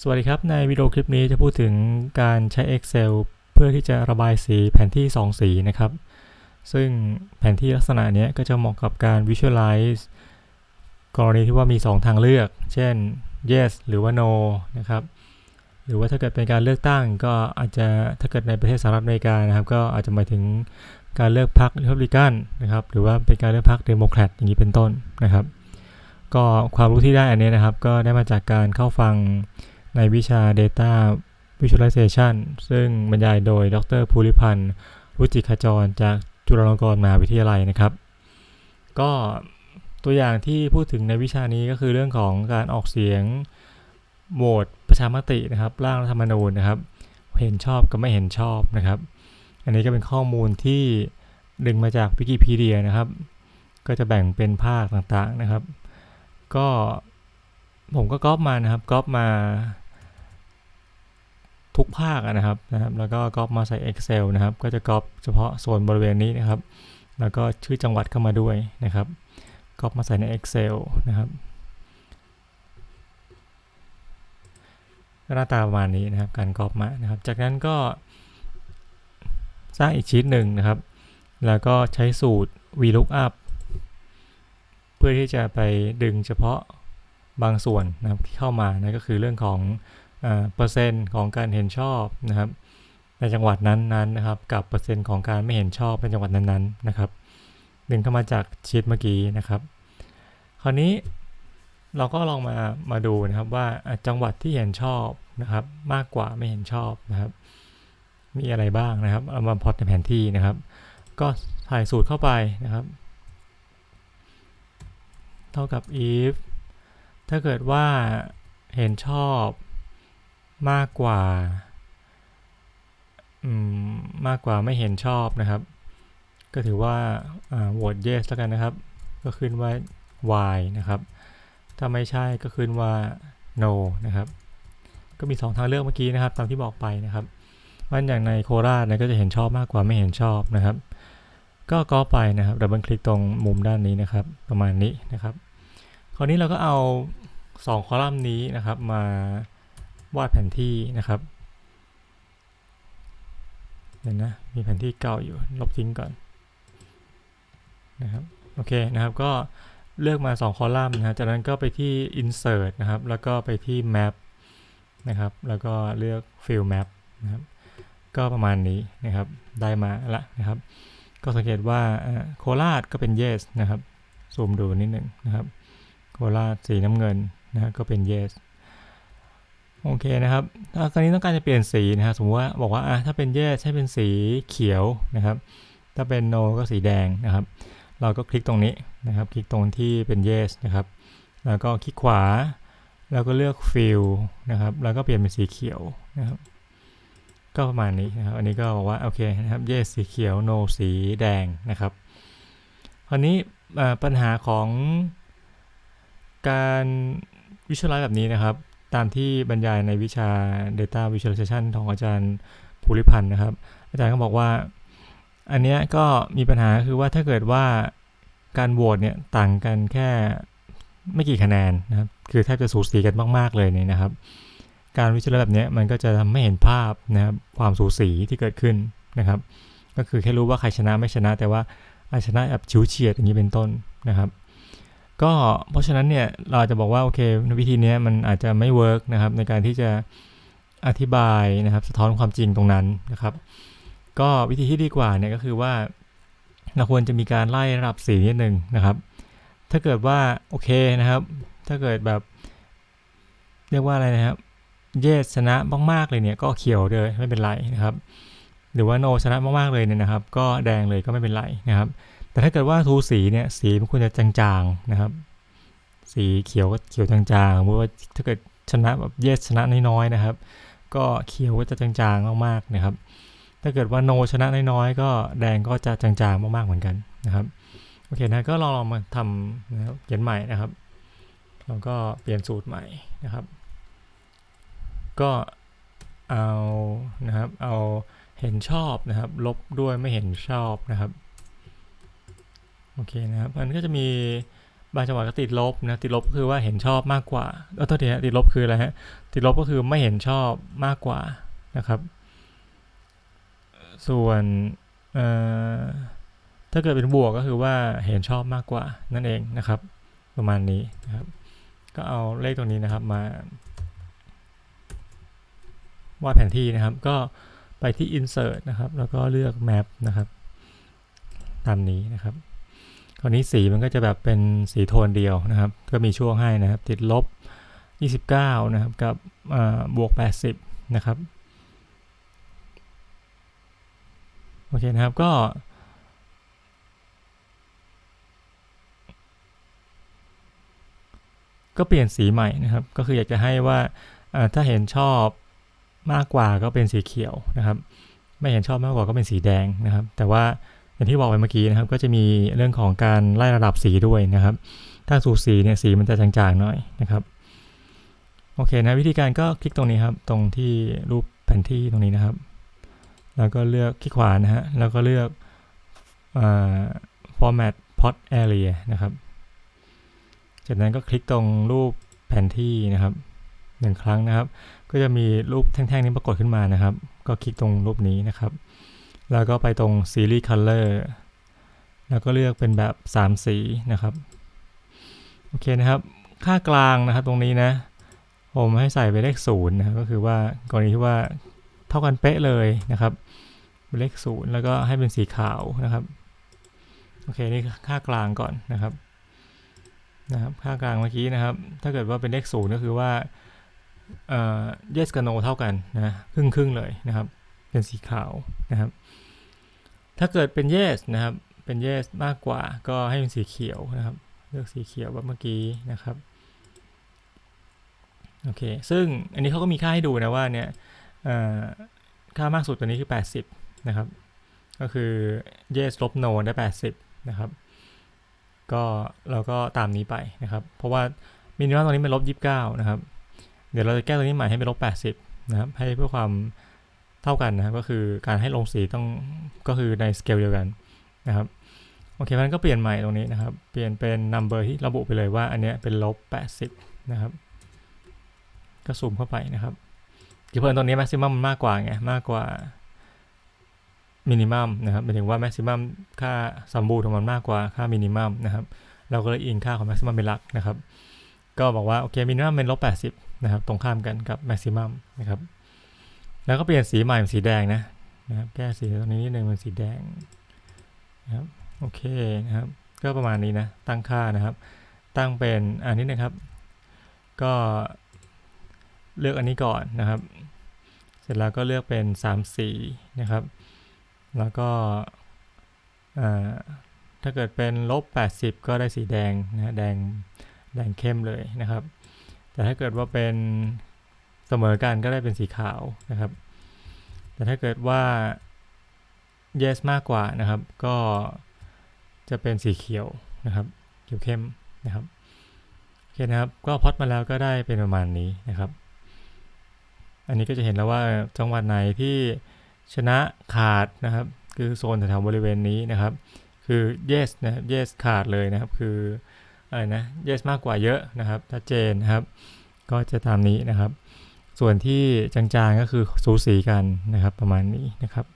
สวัสดีครับ ในวิดีโอคลิปนี้จะพูดถึงการใช้ Excel เพื่อที่จะระบายสีแผนที่ 2 สีนะครับ ซึ่งแผนที่ลักษณะนี้ก็จะเหมาะกับการ Visualize กรณีที่ว่ามี 2 ทางเลือก เช่น yes หรือว่า no นะครับ หรือว่าถ้าเกิดเป็นการเลือกตั้ง ก็อาจจะถ้าเกิดในประเทศสหรัฐอเมริกานะครับ ก็อาจจะหมายถึงการเลือกพรรค Republican นะครับ หรือว่าเป็นการเลือกพรรค Democrat อย่างนี้เป็นต้นนะครับ ก็ความรู้ที่ได้อันนี้นะครับ ก็ได้มาจากการเข้าฟัง ในวิชา Data Visualization ซึ่งบรรยายโดยดรภูริพันธ์รุจิขจรจากจุฬาลงกรณ์มหาวิทยาลัยนะครับ ก็ตัวอย่างที่พูดถึงในวิชานี้ก็คือเรื่องของการออกเสียงโหวตประชามตินะครับ ร่างรัฐธรรมนูญนะครับ เห็นชอบกับไม่เห็นชอบนะครับ อันนี้ก็เป็นข้อมูลที่ดึงมาจากวิกิพีเดียนะครับ ก็จะแบ่งเป็นภาคต่างๆนะครับ ก็ผมก็ก๊อปมานะครับก๊อปมา ทุกภาคนะครับนะครับ แล้วก็ก๊อปมาใส่ Excel นะครับ ก็จะก๊อปเฉพาะโซนบริเวณนี้นะครับ แล้วก็ชื่อจังหวัดเข้ามาด้วยนะครับก๊อปมาใส่ใน Excel นะครับหน้าตาประมาณนี้นะครับ การก๊อปมานะครับ จากนั้นก็สร้างอีกชีตหนึ่งนะครับ แล้วก็ใช้สูตร VLOOKUP เพื่อที่จะไปดึงเฉพาะบางส่วนนะครับที่เข้ามานะก็คือเรื่องของ เปอร์เซ็นต์ของการเห็นชอบนะครับ ในจังหวัดนั้นๆนนะครับ กับเปอร์เซ็นต์ของการไม่เห็นชอบในจังหวัดนั้นๆนะครับดึงเข้ามาจากชีตเมื่อกี้นะครับ คราวนี้เราก็ลองมามาดูนะครับว่าจังหวัดที่เห็นชอบนะครับ มากกว่าไม่เห็นชอบนะครับ มีอะไรบ้างนะครับเอามาพอตในแผนที่นะครับ ก็ใส่สูตรเข้าไปนะครับ เท่ากับ if ถ้าเกิดว่าเห็นชอบ มากกว่ามากกว่าไม่เห็นชอบนะครับ ก็ถือว่าโหวต yes แล้วกันนะครับ ก็ขึ้นว่า y นะครับ ถ้าไม่ใช่ก็ขึ้นว่า no นะครับ ก็มี 2 ทางเลือกเมื่อกี้นะครับ ตามที่บอกไปนะครับวันอย่างในโคราชนี่ยก็จะเห็นชอบมากกว่าไม่เห็นชอบนะครับ ก็ก็ไปนะครับดับเบิลคลิกตรงมุมด้านนี้นะครับ ประมาณนี้นะครับ คราวนี้เราก็เอา 2 คอลัมน์นี้นะครับมา วาดแผนที่นะครับเดี๋ยวนะมีแผนที่เก่าอยู่ลบทิ้งก่อนนะครับโอเคนะครับก็เลือกมา 2 คอลัมน์นะจากนั้นก็ไปที่ insert นะครับ แล้วก็ไปที่ map นะครับ แล้วก็เลือก fill map นะครับ ก็ประมาณนี้นะครับ ได้มาละนะครับ ก็สังเกตว่าโคราชก็เป็น yes นะครับ ซูมดูนิดหนึ่งนะครับ โคราชสีน้ำเงินนะก็เป็น yes โอเคนะครับถ้าคราวนี้ต้องการจะเปลี่ยนสีนะครับสมมติว่าบอกว่าอะถ้าเป็น yes ให้เป็นสีเขียวนะครับ ถ้าเป็น no ก็สีแดงนะครับ เราก็คลิกตรงนี้นะครับ คลิกตรงที่เป็น yes นะครับ แล้วก็คลิกขวา แล้วก็เลือก fill นะครับ แล้วก็เปลี่ยนเป็นสีเขียวนะครับ ก็ประมาณนี้นะครับ อันนี้ก็บอกว่าโอเคนะครับ yes สีเขียว no สีแดงนะครับ คราวนี้ปัญหาของการวิชวลไลซ์แบบนี้นะครับ ตามที่บรรยายในวิชา Data Visualization ของอาจารย์ภูริพันธ์นะครับ อาจารย์ก็บอกว่า อันนี้ก็มีปัญหาคือว่าถ้าเกิดว่าการโหวตเนี่ยต่างกันแค่ไม่กี่คะแนนนะครับ คือแทบจะสูสีกันมาก ๆ เลยเนี่ยนะครับ การวิจัยแบบนี้มันก็จะทำให้เห็นภาพนะครับความสูสีที่เกิดขึ้นนะครับ ก็คือแค่รู้ว่าใครชนะไม่ชนะ แต่ว่าอาชนะแบบชิวเฉียดอย่างนี้เป็นต้นนะครับ ก็เพราะฉะนั้นเนี่ยเราจะบอกว่าโอเควิธีนี้มันอาจจะไม่เวิร์กนะครับในการที่จะอธิบายนะครับสะท้อนความจริงตรงนั้นนะครับ ก็วิธีที่ดีกว่าเนี่ยก็คือว่าเราควรจะมีการไล่ระดับสีนิดนึงนะครับ ถ้าเกิดว่าโอเคนะครับ ถ้าเกิดแบบเรียกว่าอะไรนะครับ เยสชนะมากๆเลยเนี่ยก็เขียวเลยไม่เป็นไรนะครับ หรือว่าโนชนะมากๆเลยเนี่ยนะครับ ก็แดงเลยก็ไม่เป็นไรนะครับ แต่ถ้าเกิดว่าทูสีเนี่ยสีมันควรจะจางๆนะครับ สีเขียวก็เขียวจางๆเพราะว่าถ้าเกิดชนะแบบเยสชนะน้อยๆนะครับ ก็เขียวก็จะจางๆมากๆนะครับ ถ้าเกิดว่าโนชนะน้อยๆก็แดงก็จะจางๆมากๆเหมือนกันนะครับโอเคนะก็ลองลองมาทำนะครับเขียนใหม่นะครับแล้วก็เปลี่ยนสูตรใหม่นะครับ ก็เอานะครับเอาเห็นชอบนะครับ ลบด้วยไม่เห็นชอบนะครับ โอเคนะครับมันก็จะมีบางจังหวะก็ติดลบนะติดลบก็คือว่าเห็นชอบมากกว่าเออโทษทีฮะติดลบคืออะไรฮะติดลบก็คือไม่เห็นชอบมากกว่านะครับ ส่วนเอ่อถ้าเกิดเป็นบวกก็คือว่าเห็นชอบมากกว่านั่นเองนะครับ ประมาณนี้นะครับ ก็เอาเลขตรงนี้นะครับมาวาดแผนที่นะครับ ก็ไปที่ insert นะครับ แล้วก็เลือก map นะครับ ตามนี้นะครับ คราวนี้สีมันก็จะแบบเป็นสีโทนเดียวนะครับ ก็มีช่วงให้นะครับ ติดลบ 29 นะครับ กับบวก 80 นะครับ โอเคนะครับ ก็ ก็เปลี่ยนสีใหม่นะครับ ก็คืออยากจะให้ว่าถ้าเห็นชอบมากกว่าก็เป็นสีเขียวนะครับ ไม่เห็นชอบมากกว่าก็เป็นสีแดงนะครับ แต่ว่า อย่างที่บอกไปเมื่อกี้นะครับ ก็จะมีเรื่องของการไล่ระดับสีด้วยนะครับ ถ้าสูสีเนี่ยสีมันจะจางๆหน่อยนะครับ โอเคนะวิธีการก็คลิกตรงนี้ครับ ตรงที่รูปแผนที่ตรงนี้นะครับ แล้วก็เลือกคลิกขวานะฮะ แล้วก็เลือกอ format plot area นะครับ จากนั้นก็คลิกตรงรูปแผนที่นะครับหนึ่งครั้งนะครับ ก็จะมีรูปแท่งๆนี้ปรากฏขึ้นมานะครับ ก็คลิกตรงรูปนี้นะครับ แล้วก็ไปตรง series color แล้วก็เลือกเป็นแบบ 3 สีนะครับ โอเคนะครับ ค่ากลางนะครับตรงนี้นะ ผมให้ใส่เป็นเลขศูนย์นะก็คือว่ากรณีที่ว่าเท่ากันเป๊ะเลยนะครับเลขศูนย์แล้วก็ให้เป็นสีขาวนะครับ โอเค นี่ค่ากลางก่อนนะครับนะครับค่ากลางเมื่อกี้นะครับ ถ้าเกิดว่าเป็นเลขศูนย์ก็คือว่าเอ่อ yes กับ no เท่ากันนะครึ่งครึ่งเลยนะครับ เป็นสีขาวนะครับ ถ้าเกิดเป็น yes นะครับ เป็น yes มากกว่าก็ให้เป็นสีเขียวนะครับ เลือกสีเขียวแบบเมื่อกี้นะครับโอเค ซึ่งอันนี้เขาก็มีค่าให้ดูนะว่าเนี่ยค่ามากสุดตัวนี้คือ 80 นะครับ ก็คือ yes ลบ no ได้ 80 นะครับ ก็เราก็ตามนี้ไปนะครับ เพราะว่ามินิมัมตรงนี้เป็นลบ 29 นะครับ เดี๋ยวเราจะแก้ตัวนี้ใหม่ให้เป็นลบ 80 นะครับ ให้เพื่อความ เท่ากันนะครับก็คือการให้ลงสีต้องก็คือในสเกลเดียวกันนะครับโอเคเพราะฉะนั้นก็เปลี่ยนใหม่ตรงนี้นะครับ เปลี่ยนเป็น number ที่ระบุไปเลยว่าอันเนี้ยเป็นลบ 80 นะครับ ก็ซูมเข้าไปนะครับคือเพิ่นตรงนี้ maximum มันมากกว่าไงมากกว่า minimum นะครับหมายถึงว่า maximum ค่าสมบูรณ์ของมันมากกว่าค่า minimum นะครับ เราก็เลยอิงค่าของ maximum เป็นหลักนะครับ ก็บอกว่าโอเค minimum เป็นลบ 80 นะครับ ตรงข้ามกันกับ maximum นะครับ แล้วก็เปลี่ยนสีใหม่เป็นสีแดงนะนะครับ แก้สีตรงนี้นิดนึงเป็นสีแดงนะครับโอเคนะครับ ก็ประมาณนี้นะ ตั้งค่านะครับ ตั้งเป็นอันนี้นะครับ ก็เลือกอันนี้ก่อนนะครับ เสร็จแล้วก็เลือกเป็น3สีนะครับ แล้วก็ถ้าเกิดเป็นลบ 80 ก็ได้สีแดงนะแดงแดงเข้มเลยนะครับ แต่ถ้าเกิดว่าเป็น เสมอกันก็ได้เป็นสีขาวนะครับ แต่ถ้าเกิดว่า yes มากกว่านะครับ ก็จะเป็นสีเขียวนะครับเขียวเข้มนะครับโอเคนะครับ ก็พอดมาแล้วก็ได้เป็นประมาณนี้นะครับ อันนี้ก็จะเห็นแล้วว่าจังหวัดไหนที่ชนะขาดนะครับ คือโซนแถวๆบริเวณนี้นะครับ คือ yes นะครับ yes ขาดเลยนะครับ คืออะไรนะ yes มากกว่าเยอะนะครับชัดเจนนะครับ ก็จะตามนี้นะครับ ส่วนที่จางๆก็คือสูสีกันนะครับประมาณนี้นะครับ